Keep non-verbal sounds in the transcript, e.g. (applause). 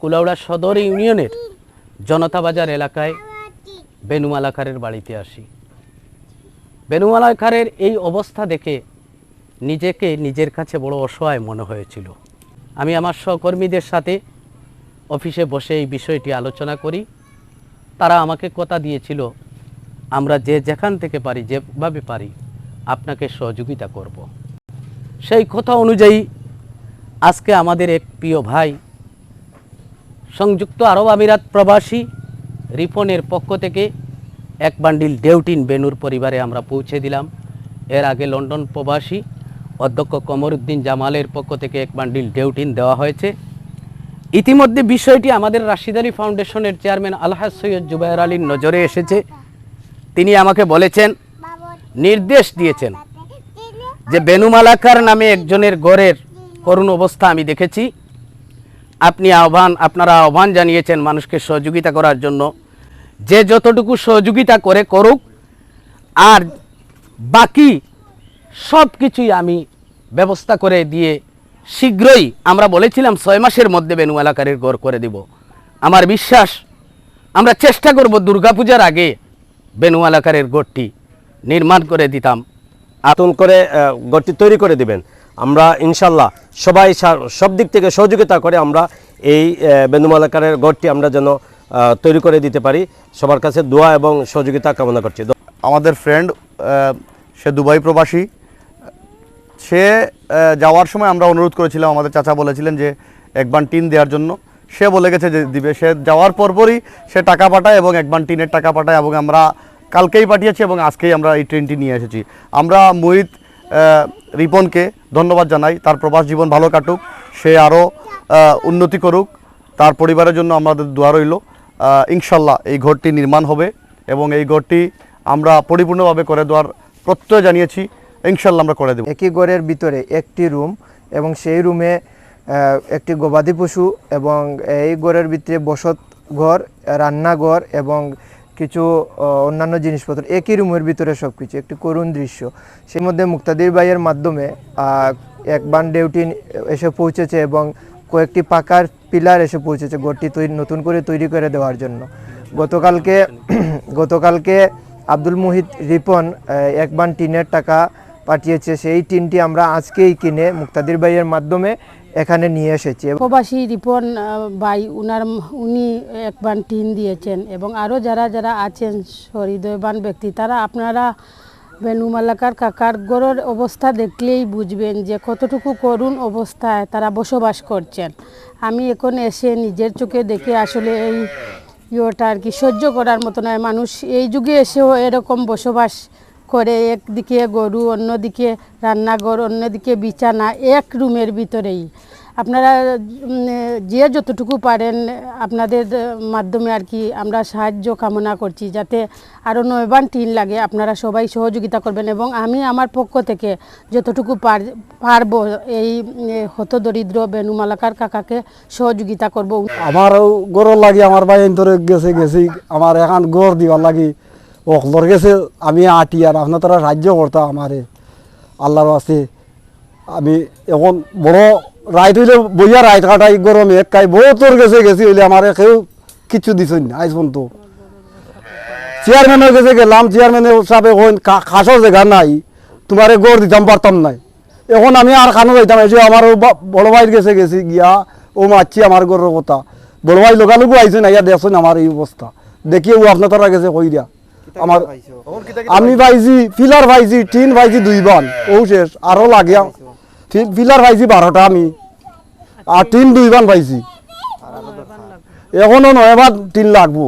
কুলাউড়া সদর ইউনিয়নের জনতা বাজার এলাকায় বেনুমালাখারের বাড়িতে আসি। বেনুমালাখারের এই অবস্থা দেখে নিজেকে নিজের কাছে বড় অসহায় মনে হয়েছিল। আমি আমার সহকর্মীদের সাথে অফিসে বসে এই বিষয়টি আলোচনা করি। তারা আমাকে কথা দিয়েছিল, আমরা যে যেখান থেকে পারি, যেভাবে পারি, আপনাকে সহযোগিতা করব। সেই কথা অনুযায়ী আজকে আমাদের এক প্রিয় ভাই সংযুক্ত আরব আমিরাত প্রবাসী রিপনের পক্ষ থেকে এক বান্ডিল ডেউটিন বেনুর পরিবারে আমরা পৌঁছে দিলাম। এর আগে লন্ডন প্রবাসী অধ্যক্ষ কমরুদ্দিন জামালের পক্ষ থেকে এক বান্ডিল ডেউটিন দেওয়া হয়েছে। ইতিমধ্যে বিষয়টি আমাদের রাশিদ আলী ফাউন্ডেশনের চেয়ারম্যান আলহাজ সৈয়দ জুবাইর আলীর নজরে এসেছে। তিনি আমাকে বলেছেন, নির্দেশ দিয়েছেন যে বেনুমালাকার নামে একজনের গড়ের করুণ অবস্থা আমি দেখেছি। আপনি আহ্বান, আপনারা আহ্বান জানিয়েছেন মানুষকে সহযোগিতা করার জন্য। যে যতটুকু সহযোগিতা করে করুক, আর বাকি সব কিছুই আমি ব্যবস্থা করে দিয়ে শীঘ্রই, আমরা বলেছিলাম ছয় মাসের মধ্যে বেনু এলাকারের গড় করে দিব। আমার বিশ্বাস, আমরা চেষ্টা করব দুর্গাপূজার আগে বেনু এলাকারের গড়টি নির্মাণ করে দিতাম। নতুন করে গড়টি তৈরি করে দিবেন। আমরা ইনশাল্লাহ সবাই সব দিক থেকে সহযোগিতা করে আমরা এই বেন্দুমালাকারের গড়টি আমরা যেন তৈরি করে দিতে পারি। সবার কাছে দোয়া এবং সহযোগিতা কামনা করছি। আমাদের ফ্রেন্ড সে দুবাই প্রবাসী। সে যাওয়ার সময় আমরা অনুরোধ করেছিলাম, আমাদের চাচা বলেছিলেন যে একবান টিন দেওয়ার জন্য। সে বলে গেছে যে দিবে। সে যাওয়ার পরপরই সে টাকা পাঠায় এবং একবান টিনের টাকা পাঠায় এবং আমরা কালকেই পাঠিয়েছি এবং আজকেই আমরা এই ট্রেনটি নিয়ে এসেছি। আমরা মোহিত রিপনকে ধন্যবাদ জানাই। তার প্রবাস জীবন ভালো কাটুক। সে আরও উন্নতি করুক। তার পরিবারের জন্য আমাদের দোয়া রইল। ইনশাল্লাহ এই ঘরটি নির্মাণ হবে এবং এই ঘরটি আমরা পরিপূর্ণভাবে করে দেওয়ার প্রত্যয় জানিয়েছি। ইনশাল্লাহ আমরা করে দেব। একই ঘরের ভিতরে একটি রুম এবং সেই রুমে একটি গবাদি পশু এবং এই ঘরের ভিতরে বসত ঘর, রান্নাঘর এবং কিছু অন্যান্য জিনিসপত্র, একই রুমের ভিতরে সব কিছু একটি করুণ দৃশ্য। সেই মধ্যে মুক্তাদির ভাইয়ের মাধ্যমে এক বান ডেউটি এসে পৌঁছেছে এবং কয়েকটি পাকার পিলার এসে পৌঁছেছে গড়টি তৈরি নতুন করে তৈরি করে দেওয়ার জন্য। গতকালকে (clears throat) গতকালকে আব্দুল মুহিত রিপন এক বান টিনের টাকা পাঠিয়েছে, সেই টিনটি আমরা আজকেই কিনে মুক্তাদির ভাইয়ের মাধ্যমে এখানে নিয়ে এসেছি। প্রবাসী রিপন ভাই, উনার, উনি একবার টিন দিয়েছেন এবং আরও যারা যারা আছেন হৃদয়বান ব্যক্তি, তারা আপনারা বেনুমালাকার কাকার গড়ের অবস্থা দেখলেই বুঝবেন যে কতটুকু করুণ অবস্থায় তারা বসবাস করছেন। আমি এখন এসে নিজের চোখে দেখে আসলে এই ইয়েটা আর কি সহ্য করার মতো নয়। মানুষ এই যুগে এসেও এরকম বসবাস করে একদিকে গরু, অন্যদিকে রান্নাঘর, অন্যদিকে বিছানা, এক রুমের ভিতরেই। আপনারা যে যতটুকু পারেন আপনাদের মাধ্যমে আর কি আমরা সাহায্য কামনা করছি, যাতে আরও নয়বান টিন লাগে। আপনারা সবাই সহযোগিতা করবেন এবং আমি আমার পক্ষ থেকে যতটুকু পার, পারব এই হতদরিদ্র বেনুমালাকার কাকাকে সহযোগিতা করব। আমারও গরর লাগে, আমার ভাই ধরে গেছে গেছি আমার এখন গড় দিবার লাগি। অকলর গেছে, আমি আটি আর আপনার তারা সাহায্য করতাম আমারে। আল্লাহর আছে আমি এখন বড় রাইত হইলে বইয়া রাইত কাটাই, গরমে এক কাই বহুতর গেছে, গেছি হইলে আমার কেউ কিছু দিছেন না, আজ পর্যন্ত। চেয়ারম্যানের কাছে গেলাম, চেয়ারম্যানের সাথে খাসো জায়গা নাই, তোমারে গড় দিতাম, পারতাম নাই। এখন আমি আর খানো যাইতাম এই যে আমার বড় ভাইয়ের গেছে, গেছি গিয়া, ও মারছি আমার গড়ের কথা। বড় ভাই লোকালুকু আইসেন আইয়া দেখছেন আমার এই অবস্থা। দেখি ও আপনার তারা গেছে কই দিয়া আমার আমি পাইছি? ফিলার পাইছি টিন পাইছি দুই বান ও শেষ আরও লাগে ফিলার পাইছি বারোটা আমি। আর টিন দুই বান পাইছি এখনও নয় বার টিন লাগবো।